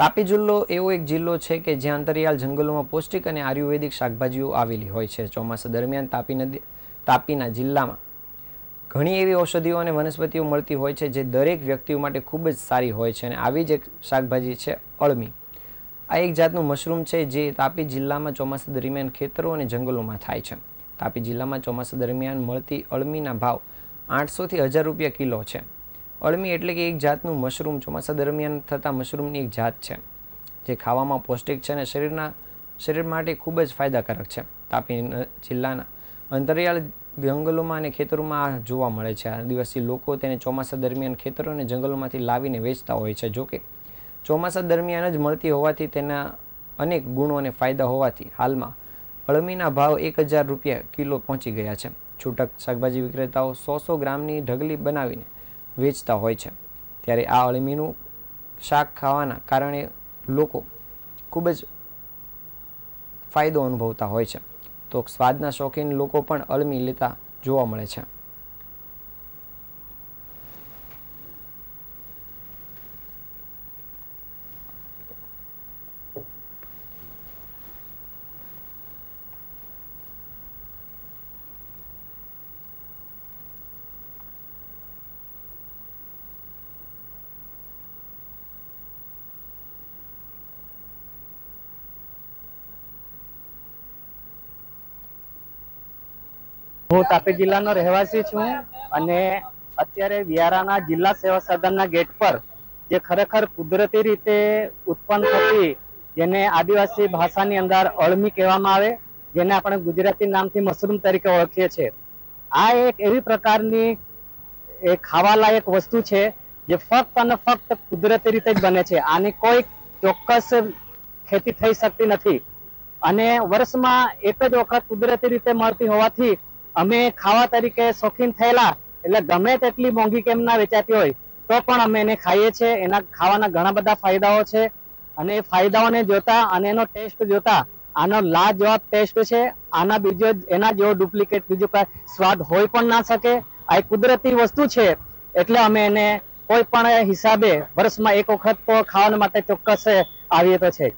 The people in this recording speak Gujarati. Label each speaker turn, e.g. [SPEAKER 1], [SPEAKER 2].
[SPEAKER 1] તાપી જિલ્લો એવો એક જિલ્લો છે કે જ્યાં અંતરિયાળ જંગલોમાં પૌષ્ટિક અને આયુર્વેદિક શાકભાજીઓ આવેલી હોય છે. ચોમાસા દરમિયાન તાપી નદી, તાપીના જિલ્લામાં ઘણી એવી ઔષધિઓ અને વનસ્પતિઓ મળતી હોય છે જે દરેક વ્યક્તિઓ માટે ખૂબ જ સારી હોય છે અને આવી જ એક શાકભાજી છે અળમી. આ એક જાતનું મશરૂમ છે જે તાપી જિલ્લામાં ચોમાસા દરમિયાન ખેતરો અને જંગલોમાં થાય છે. તાપી જિલ્લામાં ચોમાસા દરમિયાન મળતી અળમીના ભાવ આઠસોથી હજાર રૂપિયા કિલો છે. અળમી એટલે કે એક જાતનું મશરૂમ ચોમાસા દરમિયાન થતા મશરૂમની એક જાત છે, જે ખાવામાં પૌષ્ટિક છે અને શરીરના, શરીર માટે ખૂબ જ ફાયદાકારક છે. તાપી જિલ્લાના અંતરિયાળ જંગલોમાં અને ખેતરોમાં આ જોવા મળે છે. આદિવાસી લોકો તેને ચોમાસા દરમિયાન ખેતરો અને જંગલોમાંથી લાવીને વેચતા હોય છે. જોકે ચોમાસા દરમિયાન જ મળતી હોવાથી તેના અનેક ગુણો અને ફાયદા હોવાથી હાલમાં અળમીના ભાવ એક હજાર રૂપિયા કિલો પહોંચી ગયા છે. છૂટક શાકભાજી વિક્રેતાઓ સો સો ગ્રામની ઢગલી બનાવીને વેચતા હોય છે. ત્યારે આ અળમીનું શાક ખાવાના કારણે લોકો ખૂબ જ ફાયદો અનુભવતા હોય છે. તો સ્વાદના શોખીન લોકો પણ અળમી લેતા જોવા મળે છે.
[SPEAKER 2] હું તાપી જિલ્લાનો રહેવાસી છું અને અત્યારે વિયારાના જિલ્લા સેવા સદનના ગેટ પર જે ખરેખર કુદરતી રીતે ઉત્પન્ન થતી જેને આદિવાસી ભાષાની અંદર અળમી કહેવામાં આવે, જેને આપણે ગુજરાતી નામથી મશરૂમ તરીકે ઓળખીએ છીએ. આ એક એવી પ્રકારની એ ખાવાલાયક વસ્તુ છે જે ફક્ત અને ફક્ત કુદરતી રીતે જ બને છે. આની કોઈ ચોક્કસ ખેતી થઈ શકતી નથી. અને વર્ષમાં એક જ વખત કુદરતી રીતે મળતી હોવાથી અમે ખાવા તરીકે શોખીન થયેલા, એટલે ગમે તેટલી મોંઘી કેમ ના વેચાતી હોય, તો પણ અમે એને ખાઈએ છીએ એના ખાવાના ઘણા બધા ફાયદાઓ છે. અને એ ફાયદાઓને જોતા અને એનો ટેસ્ટ જોતા, આનો લાજવાબ ટેસ્ટ છે. આના બીજો એના જેવો ડુપ્લિકેટ બીજો કાંઈ સ્વાદ હોય પણ ના શકે. આ એક કુદરતી વસ્તુ છે, એટલે અમે એને કોઈ પણ હિસાબે વર્ષમાં એક વખત તો ખાવા માટે ચોક્કસ આવીએ તો છે.